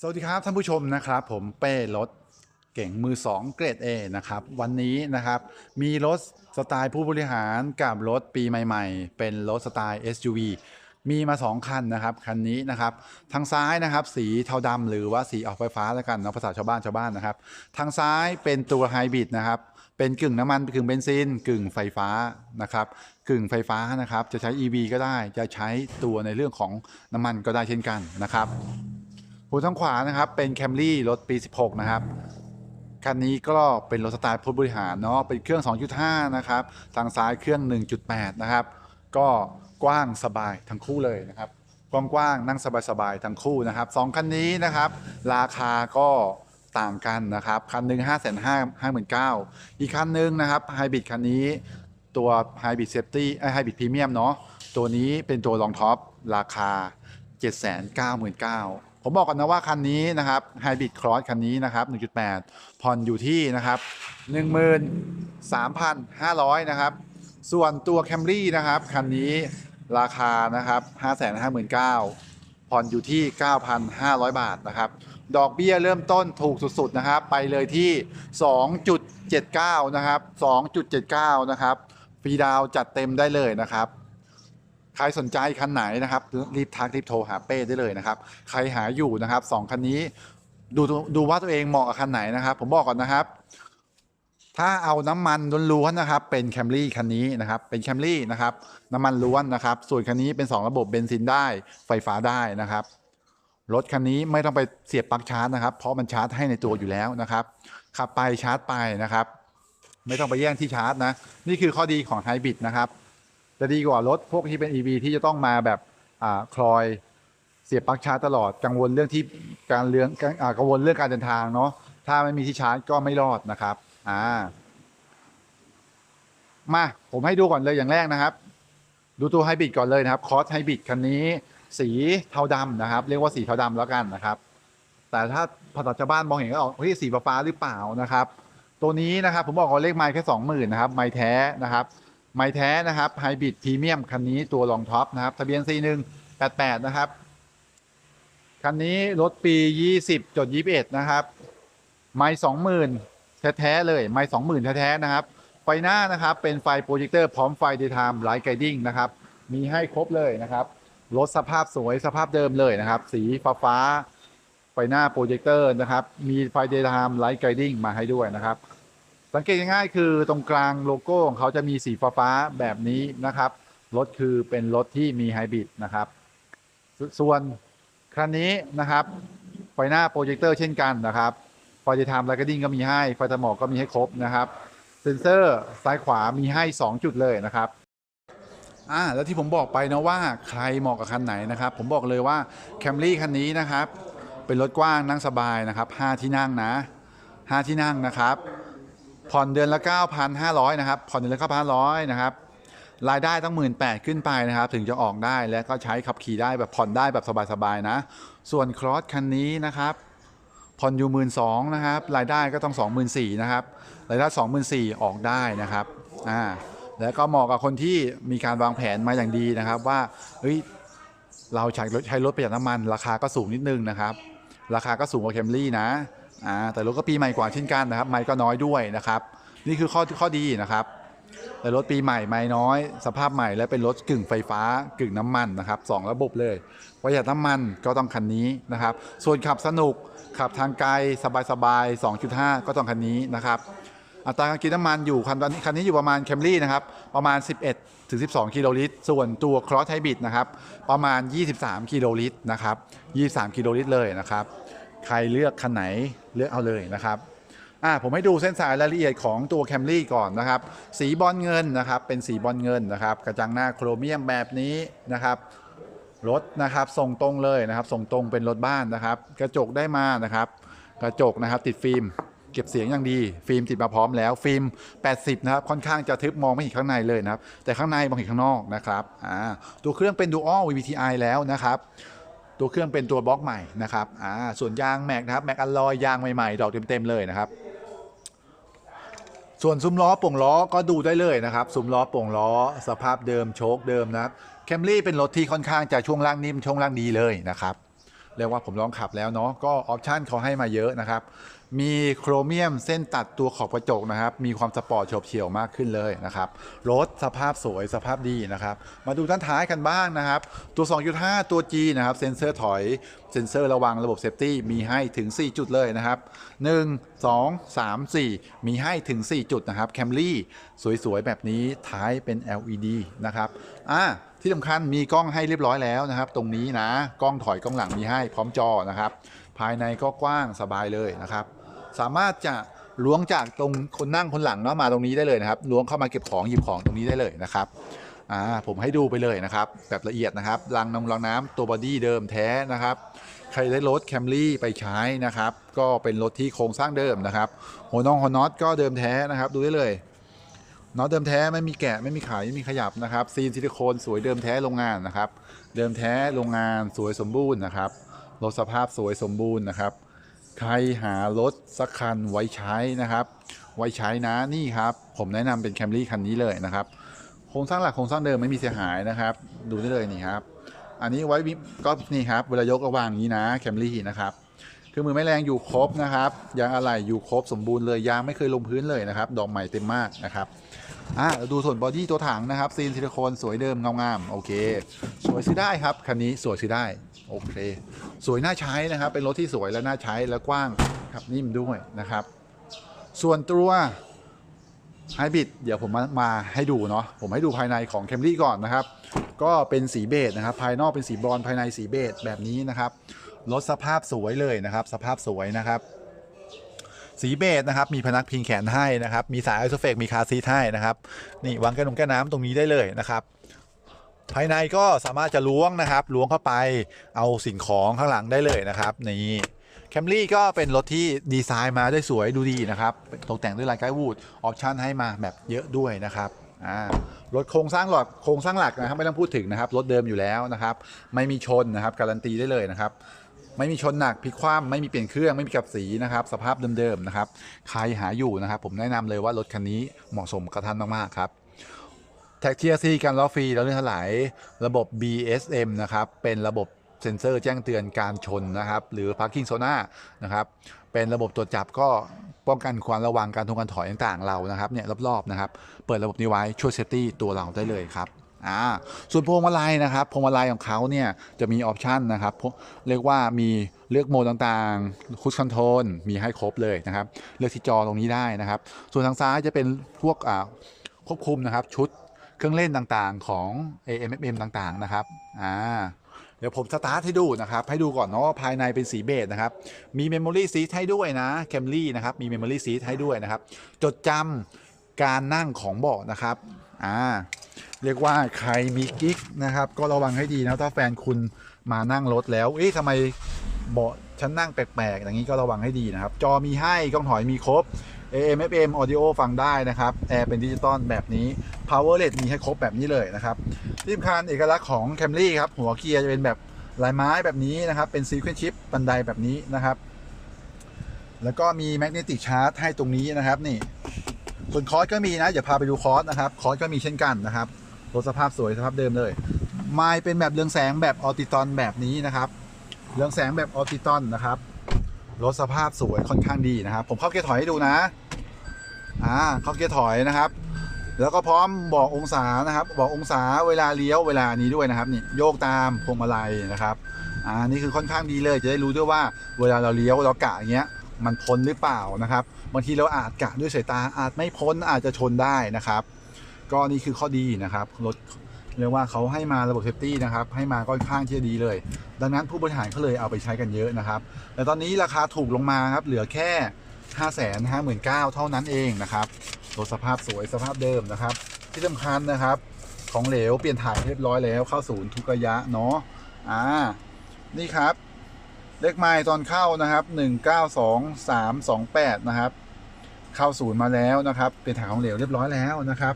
สวัสดีครับท่านผู้ชมนะครับ ผมเป้รถเก่งมือ 2 เกรด A นะครับ วันนี้นะครับ มีรถสไตล์ผู้บริหารกับรถปีใหม่ ๆ เป็นรถสไตล์ SUV มีมา 2 คันนะครับ คันนี้นะครับ ทางซ้ายนะครับสีเทาดำหรือว่าสีออกไฟฟ้าแล้วกันเนาะภาษาชาวบ้านชาวบ้านนะครับ ทางซ้ายเป็นตัวไฮบริดนะครับ เป็นกึ่งน้ำมันกึ่งเบนซินกึ่งไฟฟ้านะครับ กึ่งไฟฟ้านะครับ จะใช้ EV ก็ได้ จะใช้ตัวในเรื่องของน้ำมันก็ได้เช่นกันนะครับ หูทางขวานะครับเป็นแคมรี่รถปี 16 นะครับคันนี้ก็เป็นรถสไตล์ผู้บริหารเนาะเป็นเครื่อง 2.5 นะครับ ทางซ้ายเครื่อง 1.8 นะครับ ก็กว้างสบายทั้งคู่เลยนะครับ กว้างๆนั่งสบายๆทั้งคู่นะครับสองคันนี้นะครับ ราคาก็ต่างกันนะครับ คันหนึ่ง5 5 5 5 9 0 0อีกคันหนึ่งนะครับไฮบริดคันนี้ตัวไฮบริดเซฟตี้ไฮบริดพรีเมียมเนาะตัวนี้เป็นตัวรองท็อปราคา 799,000 ผมบอกก่อนนะว่าคันนี้นะครับไฮบริดครอสคันนี้นะครับ 1.8 ผ่อนอยู่ที่นะครับ 13,500 นะครับ ส่วนตัวแคมรี่นะครับ คันนี้ราคานะครับ 559,000ผ่อนอยู่ที่ 9,500 บาทนะครับ ดอกเบี้ยเริ่มต้นถูกสุดๆนะครับ ไปเลยที่ 2.79 นะครับ 2.79 นะครับฟรีดาวจัดเต็มได้เลยนะครับ ใครสนใจคันไหนนะครับ รีบทักรีบโทรหาเป้ได้เลยนะครับ ใครหาอยู่นะครับสองคันนี้ดูดูว่าตัวเองเหมาะกับคันไหนนะครับ ผมบอกก่อนนะครับ ถ้าเอาน้ำมันล้วนๆนะครับ เป็นแคมรี่คันนี้นะครับ เป็นแคมรี่นะครับ น้ำมันล้วนนะครับ ส่วนคันนี้เป็น 2 ระบบเบนซินได้ไฟฟ้าได้นะครับรถคันนี้ไม่ต้องไปเสียบปลั๊กชาร์จนะครับ เพราะมันชาร์จให้ในตัวอยู่แล้วนะครับ ขับไปชาร์จไปนะครับ ไม่ต้องไปแย่งที่ชาร์จนะ นี่คือข้อดีของไฮบริดนะครับ จะดีกว่ารถพวกที่เป็น EV ที่จะต้องมาแบบอ่าคลอยเสียบปลั๊กชาร์จตลอดกังวลเรื่องที่การเรื่องกังวลเรื่องการเดินทางเนาะถ้าไม่มีที่ชาร์จก็ไม่รอดนะครับอ่ามาผมให้ดูก่อนเลยอย่างแรกนะครับ ดูตัวไฮบริดก่อนเลยนะครับคอสไฮบริดคันนี้ สีเทาดำนะครับ เรียกว่าสีเทาดำแล้วกันนะครับ แต่ถ้าภาษาชาวบ้านมองเห็นก็ออกเฮ้ยสีฟ้าหรือเปล่านะครับ ตัวนี้นะครับผมบอกว่าเลขไม้แค่สองหมื่นนะครับไม้แท้นะครับ ไม้แท้นะครับไฮบริดพรีเมียมคันนี้ตัวรองท็อปนะครับ ทะเบียน C188 นะครับ คันนี้รถปี 20จด21 นะครับ ไม้20,000 แท้ ๆ เลย ไม้20,000 แท้ ๆ นะครับ ไฟหน้านะครับเป็นไฟโปรเจคเตอร์พร้อมไฟเดย์ไทม์ไลท์ไกดิ้งนะครับ มีให้ครบเลยนะครับรถสภาพสวยสภาพเดิมเลยนะครับ สีฟ้าฟ้าไฟหน้าโปรเจคเตอร์นะครับ มีไฟเดย์ไทม์ไลท์ไกดิ้งมาให้ด้วยนะครับ สังเกตง่ายๆคือตรงกลางโลโก้ของเขาจะมีสีฟ้าๆแบบนี้นะครับ รถคือเป็นรถที่มีไฮบริดนะครับสส่วนคันนี้นะครับไฟหน้าโปรเจคเตอร์เช่นกันนะครับไฟจะทำไลท์ดิ้งก็มีให้ไฟตะหมอกก็มีให้ครบนะครับ เซ็นเซอร์ซ้ายขวามีให้ 2 จุดเลยนะครับอ่าแล้วที่ผมบอกไปนะว่าใครเหมาะกับคันไหนนะครับ ผมบอกเลยว่าแคมรี่คันนี้นะครับ เป็นรถกว้างนั่งสบายนะครับ 5 ที่นั่งนะ 5 ที่นั่งนะครับ ผ่อนเดือนละ 9,500 นะครับ ผ่อนเดือนละ 9,500 นะครับ รายได้ต้อง18,000ขึ้นไปนะครับ ถึงจะออกได้และก็ใช้ขับขี่ได้แบบผ่อนได้แบบสบายๆนะ ส่วนครอสคันนี้นะครับ ผ่อนอยู่12,000นะครับ รายได้ก็ต้อง 24,000นะครับ รายได้ 24,000 ออกได้นะครับ อ่า แล้วก็เหมาะกับคนที่มีการวางแผนมาอย่างดีนะครับ ว่า เฮ้ย เราใช้รถใช้รถประหยัดน้ำมัน ราคาก็สูงนิดนึงนะครับ ราคาก็สูงกว่าเคมรี่นะ อ่าแต่รถก็ปีใหม่กว่าเช่นกันนะครับ ไม่ก็น้อยด้วยนะครับ นี่คือข้อข้อดีนะครับ แต่รถปีใหม่ไม่น้อย สภาพใหม่และเป็นรถกึ่งไฟฟ้ากึ่งน้ำมันนะครับสองระบบเลยประหยัดน้ำมันก็ต้องคันนี้นะครับ ส่วนขับสนุกขับทางไกลสบายๆ2.5 ก็ต้องคันนี้นะครับอัตราการกินน้ำมันอยู่คันนี้คันนี้อยู่ประมาณแคมรี่นะครับประมาณ 11ถึง12 กิโลลิตร ส่วนตัวครอสไฮบริดนะครับประมาณ 23 กิโลลิตรนะครับ 23 กิโลลิตรเลยนะครับ ใครเลือกคันไหนเลือกเอาเลยนะครับอ่าผมให้ดูเส้นสายรายละเอียดของตัวแคมรี่ก่อนนะครับ สีบอลเงินนะครับ เป็นสีบอลเงินนะครับ กระจังหน้าโครเมียมแบบนี้นะครับ รถนะครับส่งตรงเลยนะครับ ส่งตรงเป็นรถบ้านนะครับ กระจกได้มานะครับ กระจกนะครับติดฟิล์ม เก็บเสียงอย่างดี ฟิล์มติดมาพร้อมแล้ว ฟิล์ม 80 นะครับ ค่อนข้างจะทึบมองไม่เห็นข้างในเลยนะครับ แต่ข้างในมองเห็นข้างนอกนะครับ อ่า ตัวเครื่องเป็น Dual VVTi แล้วนะครับ ตัวเครื่องเป็นตัวบล็อกใหม่นะครับอ่าส่วนยางแม็กนะครับแม็กอลลอยยางใหม่ๆดอกเต็มๆเลยนะครับ ส่วนซุ้มล้อป่งล้อก็ดูได้เลยนะครับซุ้มล้อป่งล้อ สภาพเดิมโชคเดิมนะครับแคมรี่เป็นรถที่ค่อนข้างจะช่วงล่างนิ่มช่วงล่างดีเลยนะครับเรียกว่าผมลองขับแล้วเนาะก็ออปชันเขาให้มาเยอะนะครับ มีโครเมียมเส้นตัดตัวขอบกระจกนะครับ มีความสปอร์ตโฉบเฉี่ยวมากขึ้นเลยนะครับ รถสภาพสวยสภาพดีนะครับ มาดูด้านท้ายกันบ้างนะครับ ตัว 2.5 ตัว G นะครับเซ็นเซอร์ถอย เซ็นเซอร์ระวังระบบเซฟตี้มีให้ถึง 4 จุดเลยนะครับ 1 2 3 4 มีให้ถึง 4 จุดนะครับแคมรี่สวยๆ แบบนี้ท้ายเป็น LED นะครับอ่าที่สำคัญมีกล้องให้เรียบร้อยแล้วนะครับ ตรงนี้นะกล้องถอยกล้องหลังมีให้พร้อมจอนะครับ ภายในก็กว้างสบายเลยนะครับ สามารถจะล้วงจากตรงคนนั่งคนหลังเนาะมาตรงนี้ได้เลยนะครับล้วงเข้ามาเก็บของหยิบของตรงนี้ได้เลยนะครับอ่าผมให้ดูไปเลยนะครับ แบบละเอียดนะครับรางน้ำรางน้ำตัวบอดี้เดิมแท้นะครับ ใครได้รถแคมรี่ไปใช้นะครับ ก็เป็นรถที่โครงสร้างเดิมนะครับหัวน้องหัวน็อตก็เดิมแท้นะครับ ดูได้เลยน็อตเดิมแท้ไม่มีแกะไม่มีขายไม่มีขยับนะครับซีนซิลิโคนสวยเดิมแท้โรงงานนะครับ เดิมแท้โรงงานสวยสมบูรณ์นะครับรถสภาพสวยสมบูรณ์นะครับ ครหารถสักคันไว้ใช้นะครับ ไว้ใช้นะนี่ครับ ผมแนะนำเป็นแคมรี่คันนี้เลยนะครับ โครงสร้างหลักโครงสร้างเดิมไม่มีเสียหายนะครับ ดูได้เลยนี่ครับ อันนี้ไว้ก็นี่ครับเวลายกระวางอย่างนี้นะแคมรี่นะครับเครื่องมือไม่แรงอยู่ครบนะครับยางอะไหล่อยู่ครบสมบูรณ์เลยยางไม่เคยลงพื้นเลยนะครับ ดอกใหม่เต็มมากนะครับ อะเราดูส่วนบอดี้ตัวถังนะครับซีนซิลิโคนสวยเดิมงามๆโอเค สวยซื้อได้ครับคันนี้สวยซื้อได้โอเค สวยน่าใช้นะครับ เป็นรถที่สวยและน่าใช้และกว้างขับนิ่มด้วยนะครับ ส่วนตัวไฮบริดเดี๋ยวผมมามาให้ดูเนาะผมให้ดูภายในของแคมรี่ก่อนนะครับ ก็เป็นสีเบจนะครับ ภายนอกเป็นสีบรอนภายในสีเบจแบบนี้นะครับรถสภาพสวยเลยนะครับ สภาพสวยนะครับ สีเบจนะครับ มีพนักพิงแขนให้นะครับ มีสายไอโซเฟกมีคาซีทให้นะครับ นี่วางแก้วนมแก้น้ำตรงนี้ได้เลยนะครับ ภายในก็สามารถจะล้วงนะครับ ล้วงเข้าไปเอาสิ่งของข้างหลังได้เลยนะครับ นี่แคมรี่ก็เป็นรถที่ดีไซน์มาได้สวยดูดีนะครับ ตกแต่งด้วยลายไกด์วูดออปชั่นให้มาแบบเยอะด้วยนะครับรถโครงสร้างหลักโครงสร้างหลักนะครับไม่ต้องพูดถึงนะครับรถเดิมอยู่แล้วนะครับ ไม่มีชนนะครับการันตีได้เลยนะครับ ไม่มีชนหนักพลิกคว่ำไม่มีเปลี่ยนเครื่องไม่มีกับสีนะครับสภาพเดิมๆนะครับใครหาอยู่นะครับ ผมแนะนำเลยว่ารถคันนี้เหมาะสมกับท่านมากๆครับแท็กเทียซีการล้อฟรีแล้วเรื่องถลายระบบ BSM นะครับเป็นระบบเซ็นเซอร์แจ้งเตือนการชนนะครับหรือ Parking Zona นะครับเป็นระบบตรวจจับก็ป้องกันความระวังการทงการถอยต่างๆเรานะครับเนี่ยรอบๆนะครับเปิดระบบนี้ไว้ช่วยเซฟตี้ตัวเราได้เลยครับ อ่าส่วนพวงมาลัยนะครับพวงมาลัยของเขาเนี่ยจะมีออปชันนะครับเรียกว่ามีเลือกโหมดต่างๆคุชคอนโทรลมีให้ครบเลยนะครับเลือกที่จอตรงนี้ได้นะครับ ส่วนทางซ้ายจะเป็นพวกอ่าควบคุมนะครับชุดเครื่องเล่นต่างๆของ AMFM ต่างๆนะครับอ่าเดี๋ยวผมสตาร์ทให้ดูนะครับ ให้ดูก่อนเนาะภายในเป็นสีเบจนะครับ มี Memory Seat ให้ด้วยนะ Camry นะครับ มี Memory Seat ให้ด้วยนะครับ จดจำการนั่งของเบาะนะครับ อ่า เรียกว่าใครมีกิ๊กนะครับ ก็ระวังให้ดีนะถ้าแฟนคุณมานั่งรถแล้ว เอ๊ะทำไมเบาะฉันนั่งแปลกๆ อย่างนี้ก็ระวังให้ดีนะครับ จอมีให้กล้องถอยมีครบ AM FM Audio ฟังได้นะครับ แอร์เป็นดิจิตอลแบบนี้ Powerless มีให้ครบแบบนี้เลยนะครับที่สำคัญเอกลักษณ์ของ Camry ครับ หัวเกียร์จะเป็นแบบลายไม้แบบนี้นะครับ เป็น Sequence Chip บันไดแบบนี้นะครับ แล้วก็มี Magnetic Charge ให้ตรงนี้นะครับนี่ส่วนคอร์สก็มีนะอย่าพาไปดูคอร์สนะครับ คอร์สก็มีเช่นกันนะครับ รถสภาพสวยสภาพเดิมเลยไมล์เป็นแบบเรืองแสงแบบออติตอนแบบนี้นะครับเรืองแสงแบบออติตอนนะครับรถสภาพสวยค่อนข้างดีนะครับ ผมเข้าเกียร์ถอยให้ดูนะอ่าเข้าเกียร์ถอยนะครับ แล้วก็พร้อมบอกองศานะครับ บอกองศาเวลาเลี้ยวเวลานี้ด้วยนะครับนี่โยกตามพวงมาลัยนะครับอ่านี่คือค่อนข้างดีเลยจะได้รู้ด้วยว่าเวลาเราเลี้ยวเรากะอย่างเงี้ยมันพ้นหรือเปล่านะครับบางทีเราอาจกะด้วยสายตาอาจไม่พ้นอาจจะชนได้นะครับ ก็นี่คือข้อดีนะครับรถเรียกว่าเขาให้มาระบบเซฟตี้นะครับให้มาค่อนข้างที่จะดีเลย ดังนั้นผู้บริหารเขาเลยเอาไปใช้กันเยอะนะครับ แต่ตอนนี้ราคาถูกลงมาครับเหลือแค่ 5 5 9 0 0 0เท่านั้นเองนะครับรถสภาพสวยสภาพเดิมนะครับ ที่สำคัญนะครับของเหลวเปลี่ยนถ่ายเรียบร้อยแล้วเข้าศูนย์ทุกระยะเนาะอ่านี่ครับเลขไมล์ตอนเข้านะครับ192328นะครับเข้าศูนย์มาแล้วนะครับ เป็นถ่ายของเหลวเรียบร้อยแล้วนะครับ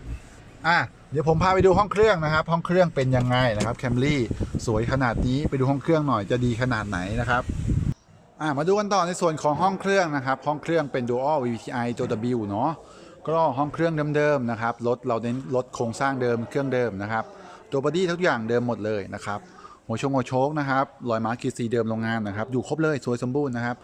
อะเดี๋ยวผมพาไปดูห้องเครื่องนะครับ ห้องเครื่องเป็นยังไงนะครับแคมรี่สวยขนาดนี้ไปดูห้องเครื่องหน่อยจะดีขนาดไหนนะครับอะมาดูกันต่อในส่วนของห้องเครื่องนะครับ ห้องเครื่องเป็น Dual VTI ตัว W เนาะก็ห้องเครื่องเดิมๆนะครับรถเราเน้นรถโครงสร้างเดิมเครื่องเดิมนะครับ ตัวบอดี้ทุกอย่างเดิมหมดเลยนะครับ หัวชงหัวโชคนะครับรอยมาร์คคีซีเดิมโรงงานนะครับ อยู่ครบเลยสวยสมบูรณ์นะครับ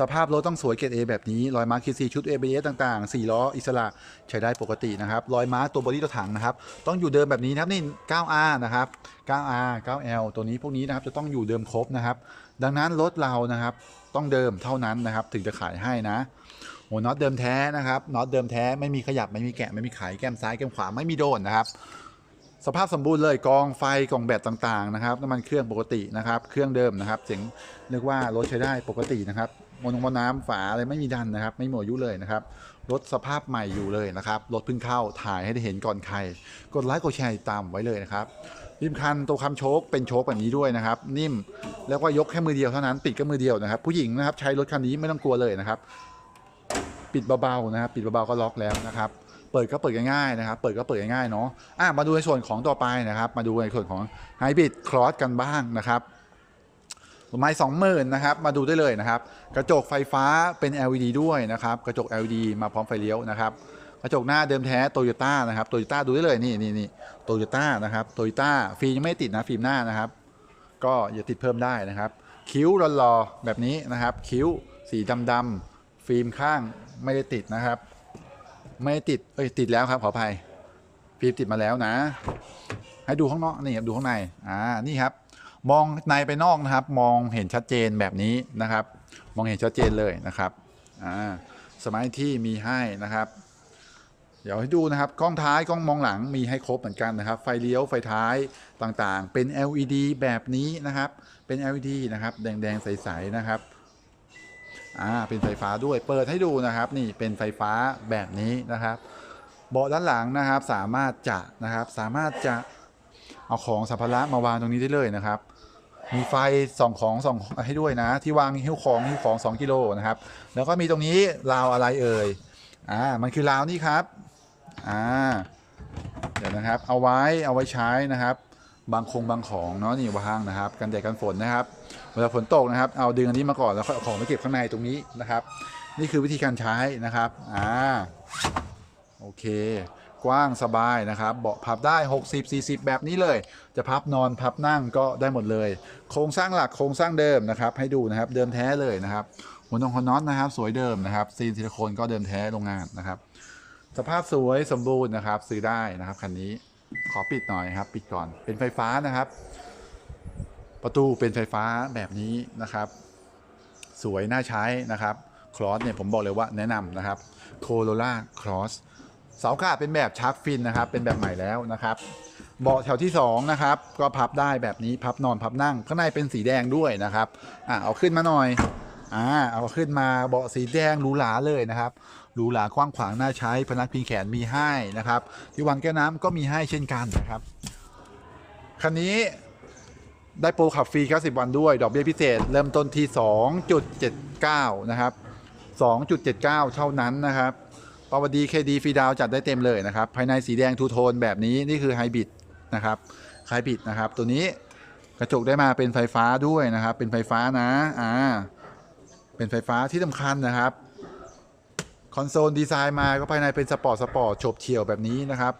สภาพรถต้องสวยเกรดเอแบบนี้รอยมาร์คคีซีชุด ABS ต่างๆ 4 ล้ออิสระใช้ได้ปกตินะครับรอยมาร์คตัวบอดี้ตัวถังนะครับ ต้องอยู่เดิมแบบนี้นะครับนี่ 9R นะครับ 9R 9L ตัวนี้พวกนี้นะครับจะต้องอยู่เดิมครบนะครับ ดังนั้นรถเรานะครับต้องเดิมเท่านั้นนะครับ ถึงจะขายให้นะโอ้น็อตเดิมแท้นะครับน็อตเดิมแท้ไม่มีขยับไม่มีแกะไม่มีไขแก้มซ้ายแก้มขวาไม่มีโดนนะครับ สภาพสมบูรณ์เลยกองไฟกองแบตต่างๆนะครับน้ำมันเครื่องปกตินะครับ เครื่องเดิมนะครับเสียงเรียกว่ารถใช้ได้ปกตินะครับมนงมนน้ำฝาอะไรไม่มีดันนะครับ ไม่หมดอยุเลยนะครับรถสภาพใหม่อยู่เลยนะครับรถเพิ่งเข้าถ่ายให้ได้เห็นก่อนใคร กดไลค์กดแชร์ตามไว้เลยนะครับริมคันตัวคำโชคเป็นโชคแบบนี้ด้วยนะครับ นิ่มแล้วก็ยกแค่มือเดียวเท่านั้นปิดก็มือเดียวนะครับ ผู้หญิงนะครับใช้รถคันนี้ไม่ต้องกลัวเลยนะครับ ปิดเบาๆนะครับ ปิดเบาๆก็ล็อกแล้วนะครับ เปิดก็เปิดง่ายๆนะครับ เปิดก็เปิดง่ายๆเนาะอะมาดูในส่วนของต่อไปนะครับ มาดูในส่วนของไฮบริดครอสกันบ้างนะครับไม้สองหมื่นนะครับ มาดูได้เลยนะครับ กระจกไฟฟ้าเป็น LED ด้วยนะครับ กระจก LED มาพร้อมไฟเลี้ยวนะครับกระจกหน้าเดิมแท้โตโยต้านะครับโตโยต้าดูได้เลยนี่นี่นี่โตโยต้านะครับโตโยต้าฟิล์มยังไม่ติดนะฟิล์มหน้านะครับ ก็อย่าติดเพิ่มได้นะครับ คิ้วรอๆแบบนี้นะครับ คิ้วสีดำๆฟิล์มข้างไม่ได้ติดนะครับ ไม่ติด เอ้ยติดแล้วครับขออภัยฟิล์มติดมาแล้วนะ ให้ดูข้างนอกนี่ครับดูข้างในอ่านี่ครับ มองในไปนอกนะครับ มองเห็นชัดเจนแบบนี้นะครับ มองเห็นชัดเจนเลยนะครับอ่าสมัยที่มีให้นะครับ เดี๋ยวให้ดูนะครับกล้องท้ายกล้องมองหลังมีให้ครบเหมือนกันนะครับ ไฟเลี้ยวไฟท้ายต่างๆ เป็น LED แบบนี้นะครับ เป็น LED นะครับ แดงๆใสๆนะครับ อ่าเป็นไฟฟ้าด้วยเปิดให้ดูนะครับ นี่เป็นไฟฟ้าแบบนี้นะครับ เบาะด้านหลังนะครับ สามารถจะนะครับ สามารถจะเอาของสัมภาระมาวางตรงนี้ได้เลยนะครับ มีไฟส่องของส่องให้ด้วยนะ ที่วางหิ้วของหิ้วของ 2 กิโลนะครับ แล้วก็มีตรงนี้ราวอะไรเอ่ยอ่ามันคือราวนี่ครับอ่าเดี๋ยวนะครับ เอาไว้เอาไว้ใช้นะครับ บางคงบางของเนาะนี่วางนะครับ กันแดดกันฝนนะครับ เวลาฝนตกนะครับ เอาดึงอันนี้มาก่อนแล้วค่อยเอาของไปเก็บข้างในตรงนี้นะครับ นี่คือวิธีการใช้นะครับ อ่า โอเค กว้างสบายนะครับ เบาะพับได้ 60 40 แบบนี้เลย จะพับนอนพับนั่งก็ได้หมดเลย โครงสร้างหลักโครงสร้างเดิมนะครับ ให้ดูนะครับ เดิมแท้เลยนะครับหัวนองคอนน็อตนะครับ สวยเดิมนะครับ ซีนซิลิโคนก็เดิมแท้โรงงานนะครับ สภาพสวยสมบูรณ์นะครับ ซื้อได้นะครับคันนี้ ขอปิดหน่อยครับ ปิดก่อน เป็นไฟฟ้านะครับ ประตูเป็นไฟฟ้าแบบนี้นะครับ สวยน่าใช้นะครับครอสเนี่ยผมบอกเลยว่าแนะนำนะครับโคโรล่าครอสเสาขาเป็นแบบชาร์กฟินนะครับ เป็นแบบใหม่แล้วนะครับเบาะแถวที่2นะครับก็พับได้แบบนี้พับนอนพับนั่งข้างในเป็นสีแดงด้วยนะครับอะเอาขึ้นมาหน่อยอ่าเอาขึ้นมาเบาะสีแดงหรูหราเลยนะครับหรูหรากว้างขวางน่าใช้พนักพิงแขนมีให้นะครับที่วางแก้วน้ำก็มีให้เช่นกันนะครับคันนี้ ได้โปรขับฟรี 90 วันด้วย ดอกเบี้ยพิเศษ เริ่มต้นที่ 2.79 นะครับ 2.79 เท่านั้นนะครับปวดีเคดีฟรีดาวจัดได้เต็มเลยนะครับ ภายในสีแดงทูโทนแบบนี้นี่คือไฮบริดนะครับไฮบริดนะครับ ตัวนี้กระจกได้มาเป็นไฟฟ้าด้วยนะครับ เป็นไฟฟ้านะ อ่า เป็นไฟฟ้าที่สำคัญนะครับ คอนโซลดีไซน์มาก็ภายในเป็นสปอร์ตสปอร์ตโฉบเฉี่ยวแบบนี้นะครับ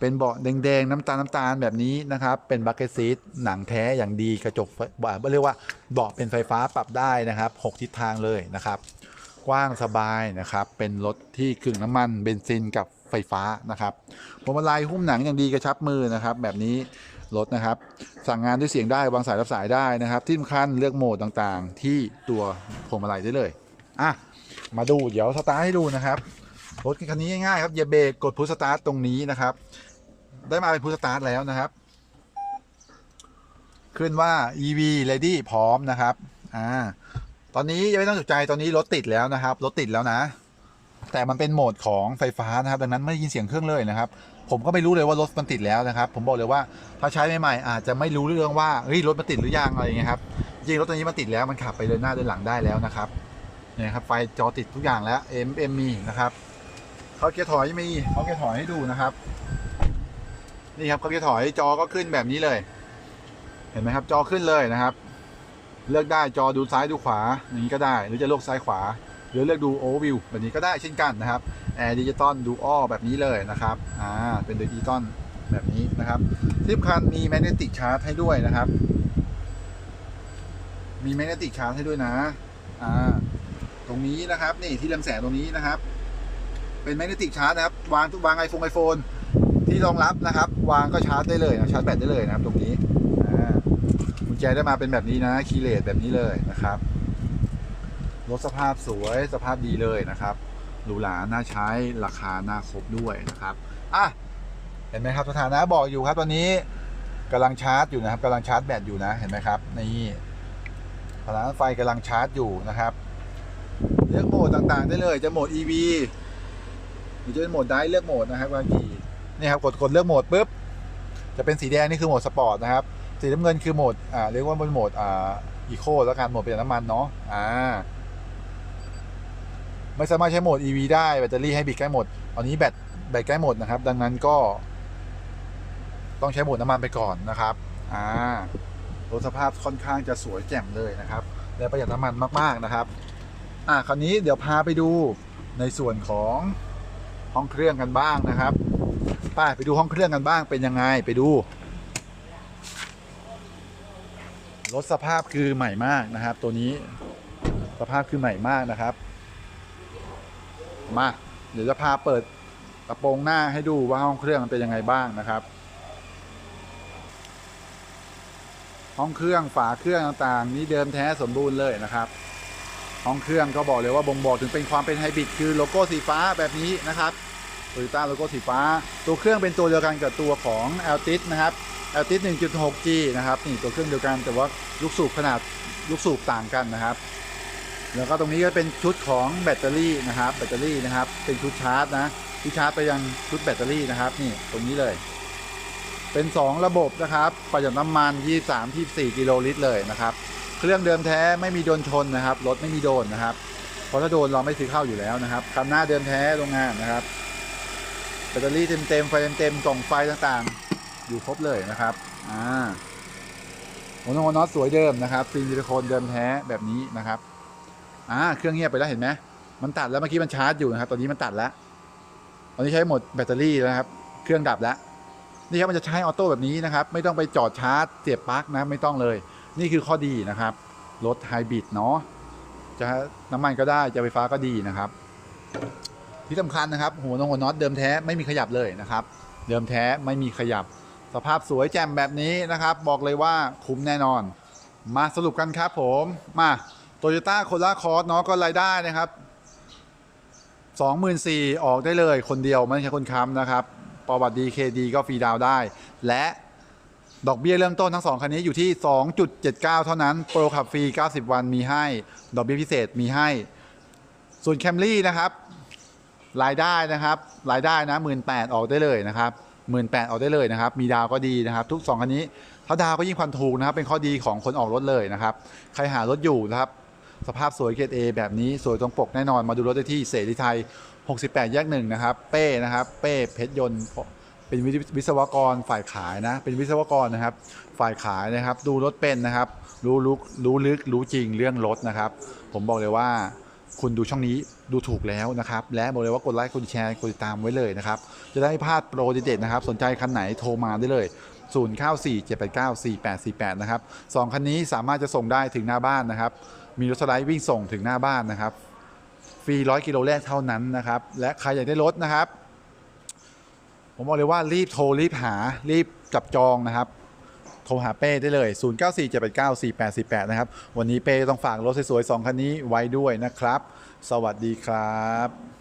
เป็นเบาะแดงๆ น้ำตาลน้ำตาลแบบนี้นะครับ เป็นบัคเก็ตซีทหนังแท้อย่างดีกระจกบ่าเรียกว่าเบาะเป็นไฟฟ้าปรับได้นะครับหกทิศทางเลยนะครับ กว้างสบายนะครับ เป็นรถที่กึ่งน้ำมันเบนซินกับไฟฟ้านะครับพวงมาลัยหุ้มหนังอย่างดีกระชับมือนะครับ แบบนี้รถนะครับ สั่งงานด้วยเสียงได้วางสายรับสายได้นะครับ ที่สำคัญเลือกโหมดต่างๆ ที่ตัวพวงมาลัยได้เลยอะมาดูเดี๋ยวสตาร์ทให้ดูนะครับรถคันนี้ง่ายๆครับอย่าเบรกกดพุชสตาร์ทตรงนี้นะครับ ได้มาเป็นพุชสตาร์ทแล้วนะครับ ขึ้นว่า EV ready พร้อมนะครับ อ่า ตอนนี้ยังไม่ต้องตกใจตอนนี้รถติดแล้วนะครับ รถติดแล้วนะ แต่มันเป็นโหมดของไฟฟ้านะครับ ดังนั้นไม่ได้ยินเสียงเครื่องเลยนะครับ ผมก็ไม่รู้เลยว่ารถมันติดแล้วนะครับ ผมบอกเลยว่าถ้าใช้ใหม่ๆอาจจะไม่รู้เรื่องว่าเฮ้ยรถมันติดหรือยังอะไรอย่างเงี้ยครับจริงๆรถตัวนี้มันติดแล้วมันขับไปเดินหน้าเดินหลังได้แล้วนะครับเนี่ยครับไฟจอติดทุกอย่างแล้ว M M มีนะครับเขาเกียร์ถอยมีเขาเกียร์ถอยให้ดูนะครับ นี่ครับเขาจะถอยจอก็ขึ้นแบบนี้เลย เห็นไหมครับจอขึ้นเลยนะครับ เลือกได้จอดูซ้ายดูขวาอย่างนี้ก็ได้ หรือจะเลือกซ้ายขวา หรือเลือกดูโอวิวแบบนี้ก็ได้เช่นกันนะครับแอร์ดิจิตอลดูอ้อแบบนี้เลยนะครับอ่าเป็นดิจิตอลแบบนี้นะครับที่สำคัญมีแมกเนติกชาร์จให้ด้วยนะครับ มีแมกเนติกชาร์จให้ด้วยนะอ่าตรงนี้นะครับนี่ที่เรืองแสงตรงนี้นะครับ เป็นแมกเนติกชาร์จนะครับ วางวางไอโฟนไอโฟน ที่รองรับนะครับ วางก็ชาร์จได้เลยนะชาร์จแบตได้เลยนะครับ ตรงนี้กุญแจได้มาเป็นแบบนี้นะคีเลสแบบนี้เลยนะครับรถสภาพสวยสภาพดีเลยนะครับหรูหราน่าใช้ราคาน่าครบด้วยนะครับอะเห็นไหมครับสถานะบอกอยู่ครับ ตอนนี้กำลังชาร์จอยู่นะครับกำลังชาร์จแบตอยู่นะเห็นไหมครับนี่พลังไฟกำลังชาร์จอยู่นะครับเลือกโหมดต่างๆได้เลย จะโหมด EV หรือจะเป็นโหมดไดเลือกโหมดนะครับบางที นี่ครับกดกดเลือกโหมดปุ๊บจะเป็นสีแดงนี่คือโหมดสปอร์ตนะครับสีน้ำเงินคือโหมดอ่าเรียกว่าเป็นโหมดอ่าอีโคแล้วกันโหมดประหยัดน้ำมันเนาะอ่าไม่สามารถใช้โหมด EV ได้แบตเตอรี่ให้บิดใกล้หมดตอนนี้แบตแบตใกล้หมดนะครับ ดังนั้นก็ ต้องใช้โหมดน้ำมันไปก่อนนะครับอ่ารถสภาพค่อนข้างจะสวยแจ่มเลยนะครับ และประหยัดน้ำมันมาก ๆนะครับ อ่าคราวนี้เดี๋ยวพาไปดูในส่วนของห้องเครื่องกันบ้างนะครับ ป้าไปดูห้องเครื่องกันบ้างเป็นยังไงไปดู รถสภาพคือใหม่มากนะครับ ตัวนี้สภาพคือใหม่มากนะครับ มาเดี๋ยวจะพาเปิดกระโปรงหน้าให้ดูว่าห้องเครื่องมันเป็นยังไงบ้างนะครับ ห้องเครื่องฝาเครื่องต่างๆ นี้เดิมแท้สมบูรณ์เลยนะครับห้องเครื่องก็บอกเลยว่าบ่งบอกถึงเป็นความเป็นไฮบริดคือโลโก้สีฟ้าแบบนี้นะครับ โตโยต้าโลโก้สีฟ้า ตัวเครื่องเป็นตัวเดียวกันกับตัวของ a l t i s นะครับ a l t i s 1.6G นะครับนี่ตัวเครื่องเดียวกันแต่ว่าลูกสูบขนาดลูกสูบต่างกันนะครับ แล้วก็ตรงนี้ก็เป็นชุดของแบตเตอรี่นะครับ แบตเตอรี่นะครับ เป็นชุดชาร์จนะที่ชาร์จไปยังชุดแบตเตอรี่นะครับนี่ตรงนี้เลย เป็น 2 ระบบนะครับประหยัดน้ำมัน 23 24 กิโลลิตรเลยนะครับ เครื่องเดิมแท้ไม่มีโดนชนนะครับรถไม่มีโดนนะครับเพราะถ้าโดนเราไม่ซื้อเข้าอยู่แล้วนะครับคันหน้าเดิมแท้โรงงานนะครับ แบตเตอรี่เต็มๆไฟเต็มๆกล่องไฟต่างๆ อยู่ครบเลยนะครับอ่าหัวน็อตหัวน็อตสวยเดิมนะครับฟิล์มซิลิโคนเดิมแท้แบบนี้นะครับอ่าเครื่องเงียบไปแล้วเห็นไหมมันตัดแล้วเมื่อกี้มันชาร์จอยู่นะครับตอนนี้มันตัดแล้วตอนนี้ใช้หมดแบตเตอรี่แล้วนะครับ เครื่องดับแล้วนี่ครับมันจะใช้ออโต้แบบนี้นะครับ ไม่ต้องไปจอดชาร์จเสียบปลั๊กนะไม่ต้องเลย นี่คือข้อดีนะครับรถไฮบริดเนาะจะน้ำมันก็ได้จะไฟฟ้าก็ดีนะครับ ที่สำคัญนะครับหัวนงหัวน็อตเดิมแท้ไม่มีขยับเลยนะครับ เดิมแท้ไม่มีขยับ สภาพสวยแจ่มแบบนี้นะครับ บอกเลยว่าคุ้มแน่นอน มาสรุปกันครับผมมาโตโยต้าโคล่าคอร์สเนาะก็รายได้นะครับ24,000ออกได้เลยคนเดียวไม่ใช่คนค้ำนะครับประวัติดีเคดีก็ฟรีดาวได้ และดอกเบี้ยเริ่มต้นทั้ง 2 คันนี้อยู่ที่ 2.79 เท่านั้น โปรขับฟรี 90 วันมีให้ ดอกเบี้ยพิเศษมีให้ ส่วนแคมรี่นะครับ รายได้นะครับ รายได้นะ18,000ออกได้เลยนะครับ18,000ออกได้เลยนะครับ มีดาวก็ดีนะครับ ทุก2คันนี้ถ้าดาวก็ยิ่งผ่อนถูกนะครับ เป็นข้อดีของคนออกรถเลยนะครับ ใครหารถอยู่นะครับ สภาพสวยเกรด A แบบนี้สวยตรงปกแน่นอนมาดูรถได้ที่เสรีไทย 68 แยกหนึ่งนะครับ เป้นะครับ เป้เพชรยนต์เป็นวิศวกรฝ่ายขายนะ เป็นวิศวกรนะครับ ฝ่ายขายนะครับ ดูรถเป็นนะครับ รู้รู้รู้ลึกรู้จริงเรื่องรถนะครับ ผมบอกเลยว่า คุณดูช่องนี้ดูถูกแล้วนะครับ และบอกเลยว่ากดไลค์กดแชร์กดติดตามไว้เลยนะครับ จะได้พลาดโปรเด็ดๆนะครับ สนใจคันไหนโทรมาได้เลย 0947894848 นะครับสองคันนี้สามารถจะส่งได้ถึงหน้าบ้านนะครับ มีรถสไลด์วิ่งส่งถึงหน้าบ้านนะครับ ฟรีร้อยกิโลแรกเท่านั้นนะครับ และใครอยากได้รถนะครับ ผมบอกเลยว่ารีบโทรรีบหารีบจับจองนะครับ โทรหาเป้ได้เลย 0947894848 นะครับ วันนี้เป้ต้องฝากรถสวยๆ2คันนี้ไว้ด้วยนะครับ สวัสดีครับ